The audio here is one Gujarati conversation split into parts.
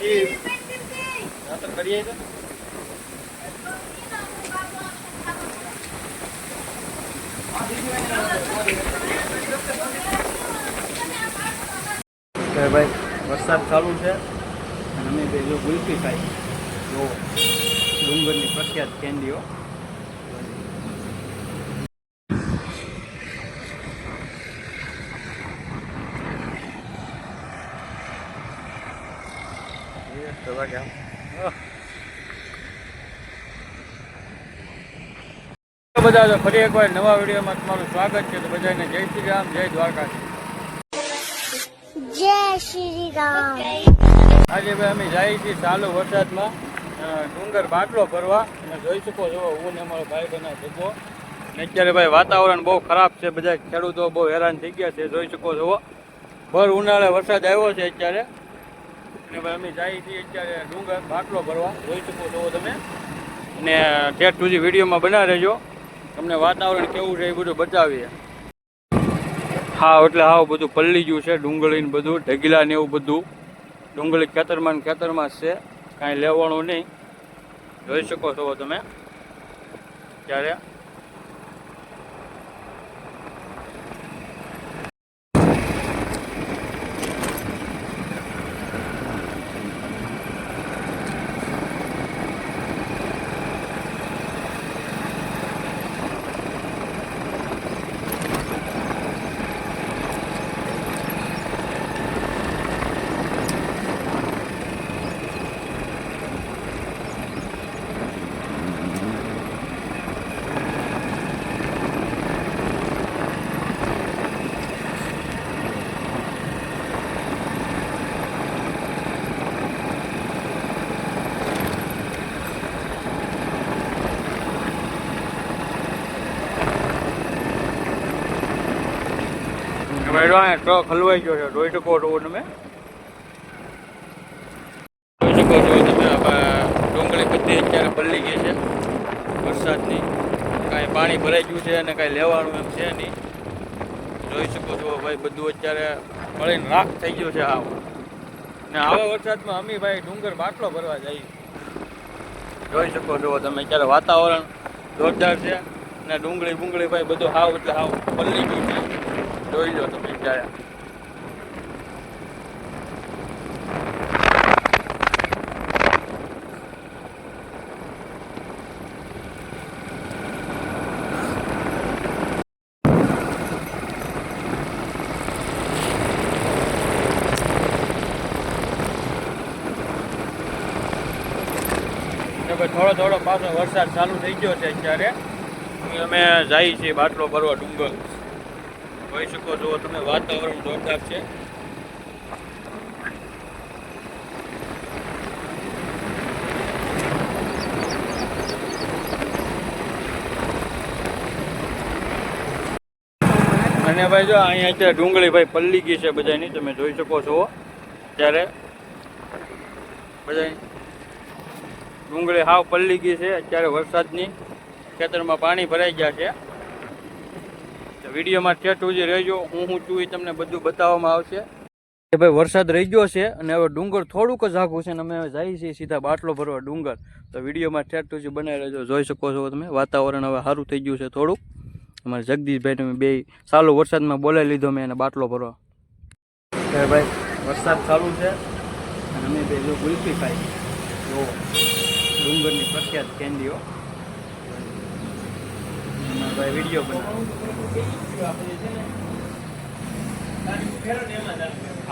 હા તો કરીએ તો કે ભાઈ, વરસાદ ચાલુ છે અને અમે બે જો ગુલ્ફી ખાઈ. જો ડુંગરની પ્રખ્યાત કેન્ડીઓ. વાગે. બધા તો ફરી એકવાર નવા વિડીયોમાં તમારું સ્વાગત છે. તો બધાને જય શ્રી રામ જય દ્વારકા જય શ્રી રામ. આજે ભાઈ અમે જઈએ છીએ ચાલુ વરસાદમાં ડુંગર બાટલો ભરવા. અને જોઈ શકો છો હું ને અમારો ભાઈ બના ભેગો. ને અત્યારે ભાઈ વાતાવરણ બહુ ખરાબ છે. બધા ખેડૂતો બહુ હેરાન થઈ ગયા છે જોઈ શકો છો. ભર ઉનાળે વરસાદ આવ્યો છે અત્યારે. અને ભાઈ અમે જઈએ છીએ અત્યારે ડુંગર, બાટલો ભરવા. જોઈ શકો છો તમે. અને ઠેઠ સુધી વિડીયોમાં બના રહેજો તમને વાતાવરણ કેવું છે એ બધું બતાવીએ. હા એટલે હા બધું પલ્લી ગયું છે, ડુંગળી ને બધું, ઢગીલા ને એવું બધું. ડુંગળી ખેતરમાં ને ખેતરમાં જ છે. કાંઈ લેવાનું નહીં. જોઈ શકો છો તમે. ત્યારે હવે જો અહીંયા ટ્રક હલવાઈ ગયો છે છો તમે જોઈ શકો છો તમે ડુંગળી બધી અત્યારે પલ્લી ગઈ છે. વરસાદની. કાંઈ પાણી ભરાઈ ગયું છે અને કાંઈ લેવાનું એમ છે નહીં. જોઈ શકો છો ભાઈ બધું અત્યારે મળીને રાખ થઈ ગયું છે આવ. ને આવા વરસાદમાં અમે ભાઈ ડુંગર બાટલો ભરવા જઈએ જોઈ શકો છો તમે અત્યારે વાતાવરણ જોરદાર છે. ને ડુંગળી બુંગળી ભાઈ બધું હાવ એટલે હાવ પલ્લી ગયું છે. જોઈ લો તમે ને થોડો થોડો પાછો વરસાદ ચાલુ થઈ ગયો છે અત્યારે. અમે જઈએ છીએ બાટલો ભરવા ડુંગર. જોઈ શકો છો, તમે વાતાવરણ જોરદાર છે. અને ભાઈ જો, અહીંયા અત્યારે ડુંગળી ભાઈ પલ્લી ગઈ છે બધાની તમે જોઈ શકો છો. ત્યારે બધા ડુંગળી હાવ પલ્લી ગઈ છે, અત્યારે વરસાદની ખેતરમાં પાણી ભરાઈ ગયા છે. વિડીયોમાં ઠેઠ સુધી રહેજો. હું હું છું એ તમને બધું બતાવવામાં આવશે. કે ભાઈ વરસાદ રહી ગયો છે અને હવે ડુંગર થોડુંક જ આખું છે અને અમે જઈએ છીએ સીધા બાટલો ભરવા ડુંગર. તો વિડીયોમાં ઠેઠ સુધી બનાવી રહેજો. જોઈ શકો છો તમે, વાતાવરણ હવે સારું થઈ ગયું છે થોડુંક. અમારે જગદીશભાઈને મેં બે ચાલુ વરસાદમાં બોલાવી લીધો મેં એને બાટલો ભરવા. ભાઈ, વરસાદ ચાલુ છે અને અમે બે જો ગુલ્ફી ખાઈ. જો ડુંગરની પ્રખ્યાત એમાં ભાઈ વીડિયો બનાવો.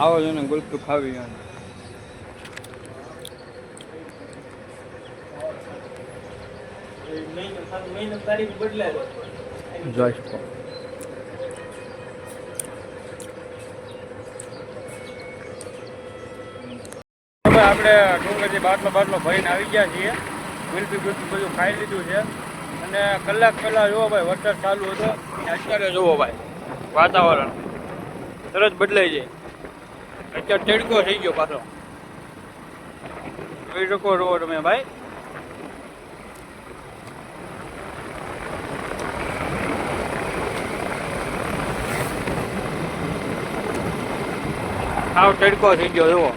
આવો જો ને ગુલ્ફી ખાવી એમ. જોઈ શકો. હવે આપણે ડુંગરથી બાટલો બાટલો ભરીને આવી ગયા છીએ. ગુલપી ગુલપી બધું ખાઈ લીધું છે. અને કલાક પહેલાં જુઓ ભાઈ, વરસાદ ચાલુ હતો. અત્યારે જુઓ ભાઈ, વાતાવરણ તરત બદલાઈ જાય. અત્યારે તેડકો થઈ ગયો પાછો. જોઈ શકો છો તમે ભાઈ. સાવ તડકો થઈ ગયો, જુઓ.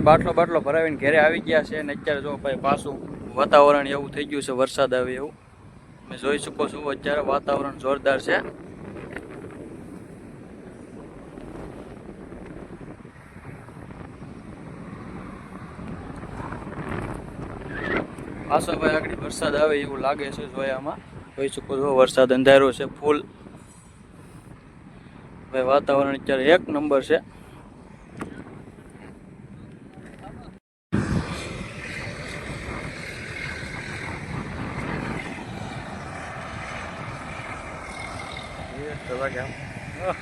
બાટલો બાટલો ભરાવીને ઘરે આવી ગયા છે અને અત્યારે જો ભાઈ પાછું વાતાવરણ એવું થઈ ગયું છે, વરસાદ આવે એવું. તમે જોઈ શકો છો, અત્યારે વાતાવરણ જોરદાર છે. પાછો ભાઈ આગળ વરસાદ આવે એવું લાગે છે જોયામાં. જોઈ શકો છો, વરસાદ અંધારો છે, ફૂલ. ભાઈ વાતાવરણ અત્યારે એક નંબર છે. એ ચલા ગયા આહ.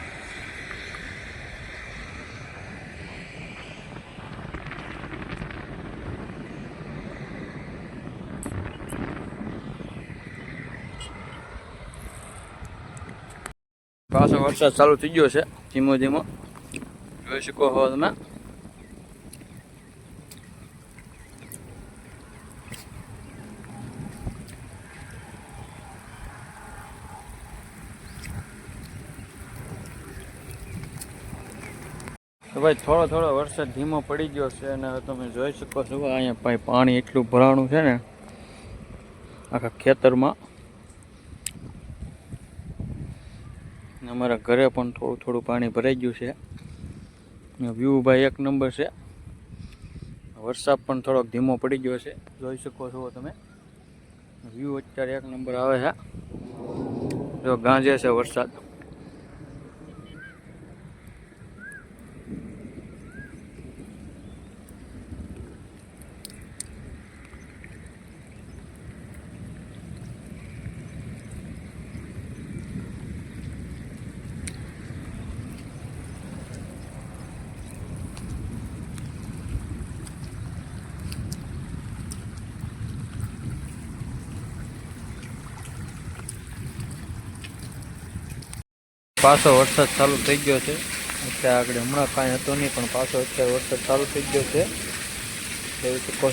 પાછો વરસાદ ચાલુ થઈ ગયો છે ધીમો ધીમો જોઈ શકો છો તમે તો ભાઈ થોડો થોડો વરસાદ ધીમો પડી ગયો છે અને તમે જોઈ શકો છો અહીંયા ભાઈ પાણી એટલું ભરાણું છે ને આખા ખેતરમાં. અમારા ઘરે પણ થોડું થોડું પાણી ભરાઈ ગયું છે. વ્યૂ ભાઈ એક નંબર છે. વરસાદ પણ થોડોક ધીમો પડી ગયો છે. જોઈ શકો છો તમે. વ્યૂ અત્યારે એક નંબર આવે છે. જો ગાંજે છે વરસાદ. પાછો વરસાદ ચાલુ થઈ ગયો છે. અત્યારે આગળ હમણાં કાંઈ હતો નહીં, પણ પાછો અત્યારે વરસાદ ચાલુ થઈ ગયો છે. જોઈ શકો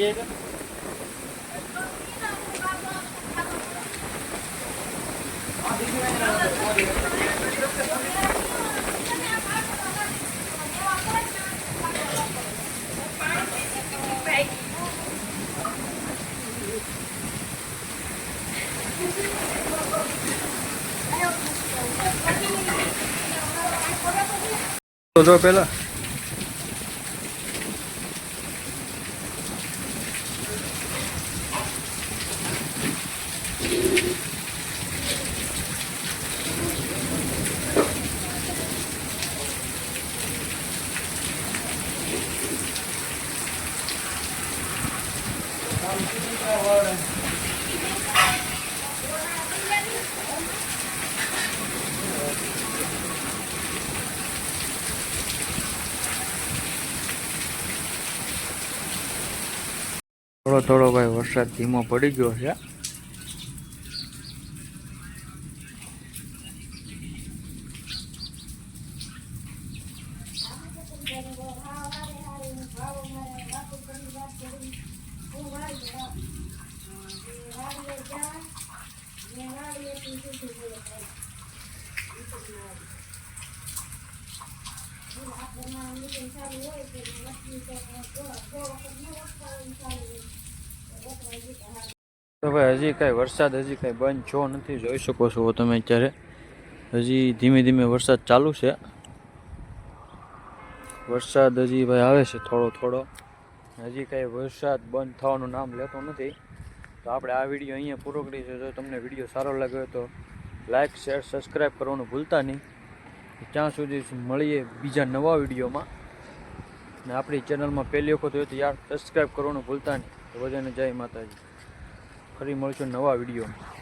છો તમે તો જો પેલા થોડો થોડો ભાઈ વરસાદ ધીમો પડી ગયો છે. તો ભાઈ હજી કાંઈ વરસાદ હજી કાંઈ બંધ છો નથી, જોઈ શકો છો તમે અત્યારે. હજી ધીમે ધીમે વરસાદ ચાલુ છે. વરસાદ હજી ભાઈ આવે છે થોડો થોડો. હજી કાંઈ વરસાદ બંધ થવાનું નામ લેતો નથી. તો આપણે આ વીડિયો અહીંયા પૂરો કરી છે જો તમને વીડિયો સારો લાગ્યો તો લાઇક શેર સબસ્ક્રાઈબ કરવાનું ભૂલતા નહીં. ત્યાં સુધી મળીએ બીજા નવા વિડીયોમાં. ને આપણી ચેનલમાં પહેલી વખત હોય તો યાર સબસ્ક્રાઈબ કરવાનું ભૂલતા નહીં. બધાને જય માતાજી. ફરી મળશું નવા વિડીયોમાં.